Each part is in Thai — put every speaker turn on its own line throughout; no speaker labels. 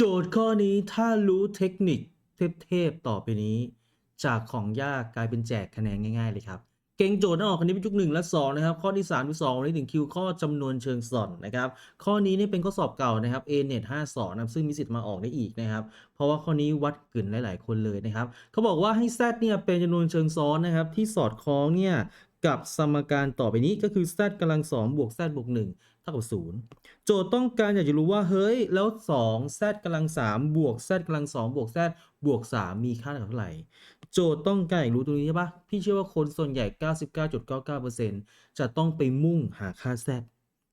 โจทย์ข้อนี้ถ้ารู้เทคนิคเทพๆต่อไปนี้ จากของยากกลายเป็นแจกคะแนนง่ายๆเลยครับ เก่งโจทย์ต้องออกคณิตวิทยุคหนึ่งและสองนะครับ ข้อที่3ามที่สองนี้ถึงคิวข้อจำนวนเชิงสอนนะครับ ข้อนี้นี่เป็นข้อสอบเก่านะครับ A net 5สอนนะครับซึ่งมีสิทธิ์มาออกได้อีกนะครับ เพราะว่าข้อนี้วัดกึ่นหลาย ๆ คนเลยนะครับเขาบอกว่าให้ z เนี่ยเป็นจำนวนเชิงซ้อนนะครับที่สอดคล้องเนี่ย กับสมการต่อไปนี้ก็คือ z กำลัง2บวก z บวก1เท่ากับ0โจทย์ต้องการอยากจะรู้ว่าเฮ้ย แล้ว2 z กำลัง3บวก z กำลัง2บวก z บวก 3 มีค่าเท่าไหร่ โจทย์ต้องการอยากรู้ตรงนี้ใช่ปะพี่เชื่อว่าคนส่วนใหญ่ 99.99%จะต้องไปมุ่งหาค่า z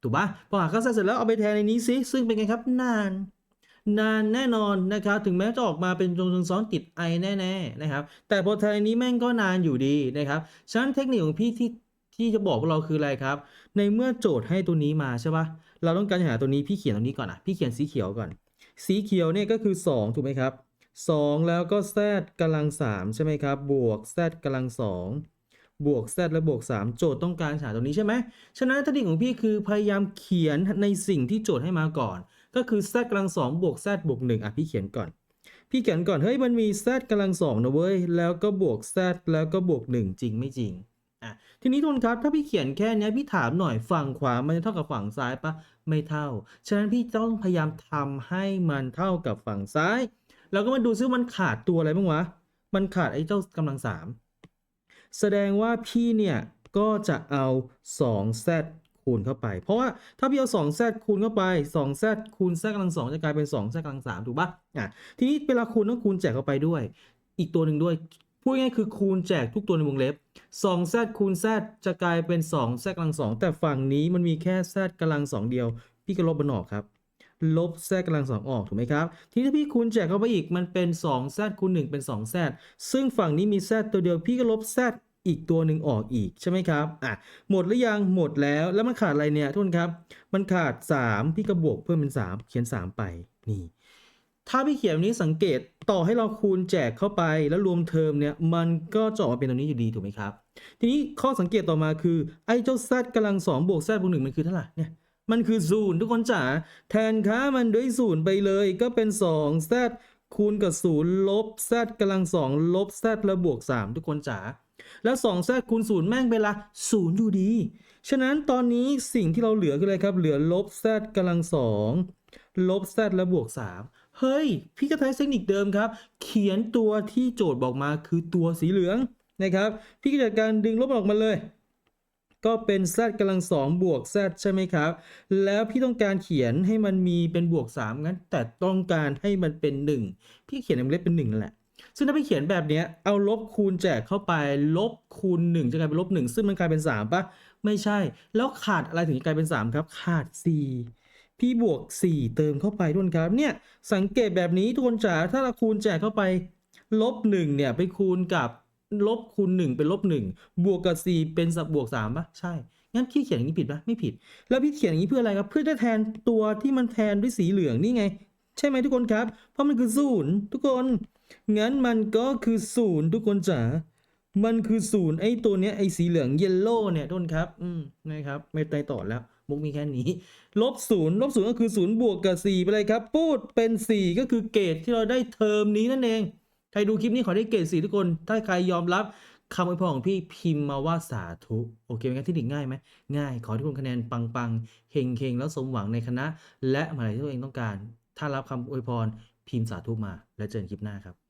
ถูกปะพอหาค่า z เสร็จแล้วเอาไปแทนในนี้ซิซึ่งเป็นไงครับนาน นานแน่นอนนะครับถึงแม้จะออกมาเป็นจงจงซ้อนติดไอแน่ๆนะครับแต่พอแทนในนี้แม่งก็นานอยู่ดีนะครับฉะนั้นเทคนิคของพี่ที่ที่จะบอกพวกเราคืออะไรครับ ในเมื่อโจทย์ให้ตัวนี้มาใช่ปะเราต้องการหาตัวนี้พี่เขียนตรงนี้ก่อนอะพี่เขียนสีเขียวก่อน สีเขียวเนี่ยก็คือ 2 ถูกไหมครับ 2 แล้วก็ z กำลัง 3 ใช่ไหมครับ บวก z กำลัง 2 บวก z และบวก 3 โจทย์ต้องการหาตรงนี้ใช่ไหมฉะนั้นเทคนิคของพี่คือพยายามเขียนในสิ่งที่โจทย์ให้มาก่อน ก็คือ z กำลัง2บวก z บวก1อะพี่เขียนก่อน พี่เขียนก่อน เฮ้ยมันมี z กำลัง2นะเว้ย แล้วก็บวก z แล้วก็บวก1จริงไม่จริงอะทีนี้ทุนครับถ้าพี่เขียนแค่เนี้ยพี่ถามหน่อยฝั่งขวามันจะเท่ากับฝั่งซ้ายปะไม่เท่า ฉะนั้นพี่ต้องพยายามทำให้มันเท่ากับฝั่งซ้าย แล้วก็มาดูซิมันขาดตัวอะไรบ้างวะ มันขาดไอ้เจ้ากำลังสามแสดงว่าพี่เนี่ยก็จะเอา 2z คูณเข้าไป เพราะว่าถ้าพี่เอา 2z คูณเข้าไป 2z คูณ z กำลัง2จะกลายเป็น 2z กำลัง3ถูกปะอะทีนี้เวลาคูณต้องคูณแจกเข้าไปด้วย อีกตัวหนึ่งด้วยพูดง่ายคือคูณแจกทุกตัวในวงเล็บ 2z คูณ z จะกลายเป็น 2z กำลัง2แต่ฝั่งนี้มันมีแค่ z กำลัง2เดียว พี่ก็ลบมันออกครับลบ z กำลัง2องออกถูกไหมครับทีนี้ถ้าพี่คูณแจกเข้าไปอีกมันเป็น 2z คูณ1เป็น 2z ซึ่งฝั่งนี้มี z ตัวเดียวพี่ก็ลบ z อีกตัวหนึ่งออกอีกใช่ไหมครับอะหมดหรือยังหมดแล้วแล้วมันขาดอะไรเนี่ยทุกคนครับ มันขาด 3 พี่ก็บวกเพิ่มเป็น 3 เขียน 3 ไปนี่ ถ้าพี่เขียนแบบนี้สังเกตต่อให้เราคูณแจกเข้าไปแล้วรวมเทอมเนี่ยมันก็จะออกมาเป็นตรงนี้อยู่ดีถูกไหมครับ ทีนี้ข้อสังเกตต่อมาคือไอ้เจ้า z กำลัง2บวก z บวก1มันคือเท่าไหร่เนี่ยมันคือศูนย์ทุกคนจ๋าแทนค่ามันด้วยศูนย์ไปเลยก็เป็น 2z คูณกับ 0 ลบ z กำลัง2ลบ z แล้วบวก 3 ทุกคนจ๋า แล้ว 2z คูณ0แม่งเป็นละ0อยู่ดี ฉะนั้นตอนนี้สิ่งที่เราเหลือคืออะไรครับ เหลือลบ z กำลัง2ลบ z แล้วบวก 3 เฮ้ย พี่ก็ใช้เทคนิคเดิมครับ เขียนตัวที่โจทย์บอกมาคือตัวสีเหลืองนะครับ พี่ก็จัดการดึงลบออกมาเลยก็เป็น z กำลัง2บวก z ใช่ไหมครับ แล้วพี่ต้องการเขียนให้มันมีเป็นบวก 3 งั้น แต่ต้องการให้มันเป็น 1 พี่เขียนในวงเล็บเป็น1นั่นแหละ ซึ่งถ้าพี่เขียนแบบนี้เอาลบคูณแจกเข้าไปลบคูณ1จะกลายเป็นลบ1ซึ่งมันกลายเป็น3ปะไม่ใช่ แล้วขาดอะไรถึงจะกลายเป็น 3 ครับ ขาด 4 พี่บวก 4 เติมเข้าไปทุกคนครับเนี่ยสังเกตแบบนี้ทุกคนจ๋าถ้าเราคูณแจกเข้าไปลบ1เนี่ยไปคูณกับลบคูณ 1 เป็นลบ1บวกกับ 4 เป็นสับบวก3ปะใช่งั้นพี่เขียนอย่างนี้ผิดปะไม่ผิด แล้วพี่เขียนอย่างนี้เพื่ออะไรครับเพื่อจะแทนตัวที่มันแทนด้วยสีเหลืองนี่ไง ใช่ไหมทุกคนครับ เพราะมันคือศูนย์ทุกคนงั้นมันก็คือศูนย์ทุกคนจ๋ามันคือศูนย์ไอ้ตัวเนี้ยไอ้สีเหลืองเยลโล่เนี่ยทุกคนครับ อืมนะครับ ไม่ไต่ต่อแล้ว มุกมีแค่นี้ลบศูนย์ลบศูนย์ก็คือศูนย์บวกกับสี่ไปเลยครับ พูดเป็นสี่ก็คือเกรดที่เราได้เทอมนี้นั่นเอง ใครดูคลิปนี้ขอได้เกรดสี่ทุกคน ถ้าใครยอมรับคำอวยพรของพี่พิมพ์มาว่าสาธุโอเคไหมครับที่หนึ่งง่ายไหมง่าย ขอทุกคนคะแนนปังๆเฮงเฮงๆแล้วสมหวังในคณะ และมหาลัยที่ตัวเองต้องการ ถ้ารับคำอวยพรพิมพ์สาธุมา แล้วเจอกันคลิปหน้าครับ